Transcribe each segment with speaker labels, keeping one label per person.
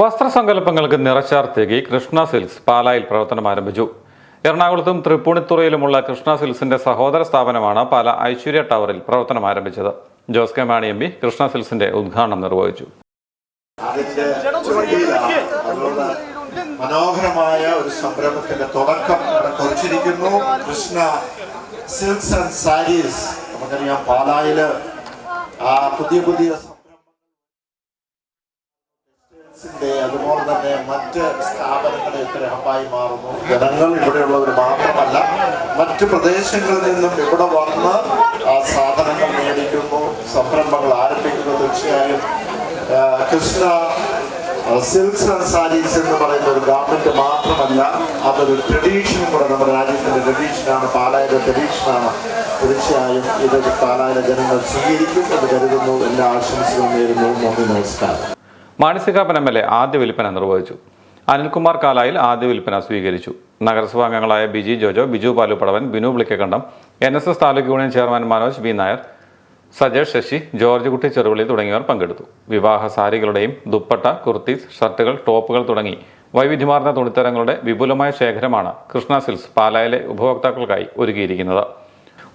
Speaker 1: വസ്ത്രസങ്കല്പങ്ങൾക്ക് നിറച്ചാർത്തേക്ക് Krishna silks പാലായിൽ പ്രവർത്തനം ആരംഭിച്ചു. എറണാകുളത്തും തൃപ്പൂണിത്തുറയിലുമുള്ള കൃഷ്ണ സിൽസിന്റെ സഹോദര സ്ഥാപനമാണ് പാല ഐശ്വര്യ ടവറിൽ പ്രവർത്തനം ആരംഭിച്ചത്. Jose K Mani M P Krishna സിൽസിന്റെ ഉദ്ഘാടനം നിർവഹിച്ചു.
Speaker 2: മനോഹരമായ ഒരു സംരംഭത്തിന്റെ തുടക്കം കുറിച്ചിരിക്കുന്നു. കൃഷ്ണ സിൽക്സ് ആൻഡ് സാരീസ് നമുക്കറിയാം പാലായിൽ ആ പുതിയ പുതിയ സംരംഭങ്ങളുടെ അതുപോലെ തന്നെ മറ്റ് സ്ഥാപനങ്ങളെയൊക്കെ ഹബായി മാറുന്നു. ജനങ്ങൾ ഇവിടെയുള്ളവർ മാത്രമല്ല മറ്റ് പ്രദേശങ്ങളിൽ നിന്നും ഇവിടെ വന്ന് ആ സാധനങ്ങൾ മേടിക്കുന്നു സംരംഭങ്ങൾ ആരംഭിക്കുന്നു. തീർച്ചയായും കൃഷ്ണ സിൽക്സ് ആൻഡ് സാരീസ് എന്ന് പറയുന്ന ഒരു ഗവൺമെന്റ് മാത്രമല്ല അതൊരു ട്രഡീഷൻ കൂടെ നമ്മുടെ രാജ്യത്തിന്റെ ട്രഡീഷനാണ് പാലായുടെ ട്രഡീഷനാണ്. തീർച്ചയായും ഇത് പാലായിലെ ജനങ്ങൾ സ്വീകരിക്കും എന്ന് കരുതുന്നു. എല്ലാ ആശംസകളും നേരുന്നു. നന്ദി നമസ്കാരം.
Speaker 1: മാണിസികാപ്പൻ എം എൽ എ ആദ്യ വിൽപ്പന നിർവഹിച്ചു. അനിൽകുമാർ കാലായിൽ ആദ്യ വിൽപ്പന സ്വീകരിച്ചു. നഗരസഭാ അംഗങ്ങളായ Biji Jojo Biju Palupadavan Binu Pulikkakandam N S S taluk union chairman Manoj B Nair Sajesh Sasi George Kutty Cheruvili തുടങ്ങിയവർ പങ്കെടുത്തു. വിവാഹ സാരികളുടെയും ദുപ്പട്ട കുർത്തീസ് ഷർട്ടുകൾ ടോപ്പുകൾ തുടങ്ങി വൈവിധ്യമാർന്ന തുണിത്തരങ്ങളുടെ വിപുലമായ ശേഖരമാണ് കൃഷ്ണ സിൽസ് പാലായിലെ ഉപഭോക്താക്കൾക്കായി ഒരുക്കിയിരിക്കുന്നത്.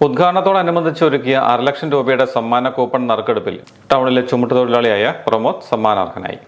Speaker 1: ഉദ്ഘാടനത്തോടനുബന്ധിച്ച് ഒരുക്കിയ അര ലക്ഷം രൂപയുടെ സമ്മാന കൂപ്പൺ നറുക്കെടുപ്പിൽ ടൗണിലെ ചുമട്ടുതൊഴിലാളിയായ പ്രമോദ് സമ്മാനാർഹനായി.